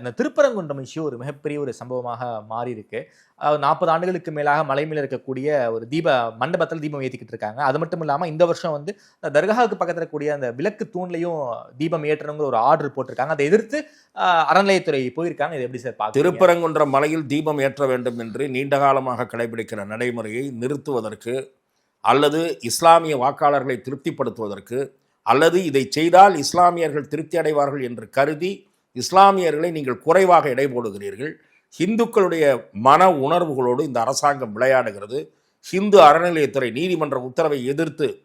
இந்த திருப்பரங்குன்றம் இஷ்யூ ஒரு மிகப்பெரிய ஒரு சம்பவமாக மாறி இருக்கு நாற்பது ஆண்டுகளுக்கு மேலாக மலை மேல இருக்கக்கூடிய ஒரு தீப மண்டபத்தில் தீபம் ஏற்றிக்கிட்டு இருக்காங்க. அது மட்டும் இல்லாமல் இந்த வருஷம் வந்து இந்த தர்காவுக்கு பக்கத்தில் இருக்கக்கூடிய அந்த விளக்கு தூண்லையும் தீபம் ஏற்றணுங்கிற ஒரு ஆர்டர் போட்டிருக்காங்க. அதை எதிர்த்து அறநிலையத்துறை போயிருக்காங்க. இது எப்படி சார் பார்த்து திருப்பரங்குன்றம் மலையில் தீபம் ஏற்ற வேண்டும் என்று நீண்ட காலமாக கடைபிடிக்கிற நடைமுறையை நிறுத்துவதற்கு அல்லது இஸ்லாமிய வாக்காளர்களை திருப்திப்படுத்துவதற்கு அல்லது இதை செய்தால் இஸ்லாமியர்கள் திருப்தி அடைவார்கள் என்று கருதி இஸ்லாமியர்களை நீங்கள் குறைவாக எடை போடுகிறீர்கள் ஹிந்துக்களுடைய மன உணர்வுகளோடு இந்த அரசாங்கம் விளையாடுகிறது. ஹிந்து அறநிலையத்துறை நீதிமன்ற உத்தரவை எதிர்த்து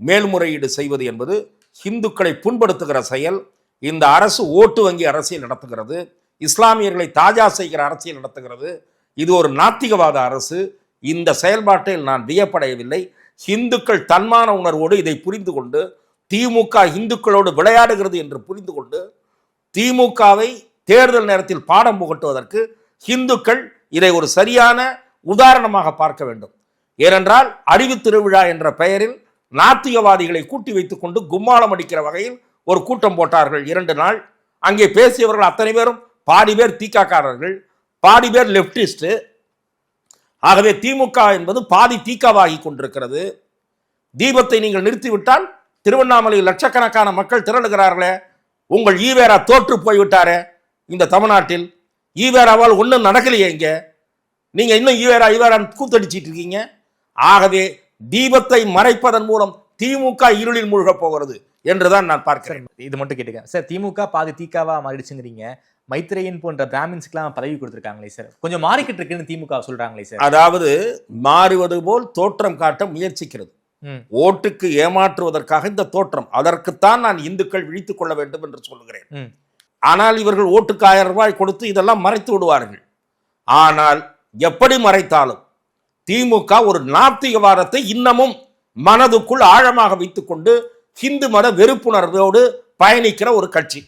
மேல்முறையீடு செய்வது என்பது ஹிந்துக்களை புண்படுத்துகிற செயல். இந்த அரசு ஓட்டு வங்கி அரசியல் நடத்துகிறது. இஸ்லாமியர்களை தாஜா செய்கிற அரசியல் நடத்துகிறது. இது ஒரு நாத்திகவாத அரசு. இந்த செயல்பாட்டில் நான் வியப்படையவில்லை. ஹிந்துக்கள் தன்மான உணர்வோடு இதை புரிந்து கொண்டு திமுக இந்துக்களோடு விளையாடுகிறது என்று புரிந்து கொண்டு திமுகவை தேர்தல் நேரத்தில் பாடம் புகட்டுவதற்கு ஹிந்துக்கள் இதை ஒரு சரியான உதாரணமாக பார்க்க வேண்டும். ஏனென்றால் அறிவு திருவிழா என்ற பெயரில் நாத்திகவாதிகளை கூட்டி வைத்துக் கொண்டு கும்மாளம் அடிக்கிற வகையில் ஒரு கூட்டம் போட்டார்கள் இரண்டு நாள். அங்கே பேசியவர்கள் அத்தனை பேரும் பாதி பேர் தீக்காக்காரர்கள் பாதி பேர் லெப்டிஸ்ட். ஆகவே திமுக என்பது பாதி தீக்காவாகி கொண்டிருக்கிறது. தீபத்தை நீங்கள் நிறுத்திவிட்டால் திருவண்ணாமலையில் லட்சக்கணக்கான மக்கள் திரளுகிறார்களே உங்கள் ஈவேரா தோற்று போய்விட்டாரே இந்த தமிழ்நாட்டில். ஈவேராவால் ஒன்றும் நடக்கலையே இங்க. நீங்க இன்னும் ஈவேரா ஈவேரான்னு கூத்தடிச்சிட்டு இருக்கீங்க. ஆகவே தீபத்தை மறைப்பதன் மூலம் திமுக இருளில் மூழ்கப் போகிறது என்றுதான் நான் பார்க்கிறேன். இது மட்டும் கேட்டுக்கேன் சார் திமுக பாதி தீக்காவா மாறிடுச்சுங்கிறீங்க. மைத்ரேயன் போன்ற பிராமின்ஸ்க்குலாம் பதவி கொடுத்துருக்காங்களே சார். கொஞ்சம் மாறிக்கிட்டு இருக்குன்னு திமுக சொல்றாங்களே சார். அதாவது மாறுவது போல் தோற்றம் காட்ட முயற்சிக்கிறது. ஓட்டுக்கு ஏமாற்றுவதற்காக இந்த தோற்றம். அதற்குத்தான் நான் இந்துக்கள் விழித்துக் கொள்ள வேண்டும் என்று சொல்கிறேன். ஆனால் இவர்கள் ஓட்டுக்கு ஆயிரம் ரூபாய் கொடுத்து இதெல்லாம் மறைத்து விடுவார்கள். ஆனால் எப்படி மறைத்தாலும் திமுக ஒரு நாத்திகவாதத்தை இன்னமும் மனதுக்குள் ஆழமாக வைத்துக்கொண்டு ஹிந்து மத வெறுப்புணர்வோடு பயணிக்கிற ஒரு கட்சி.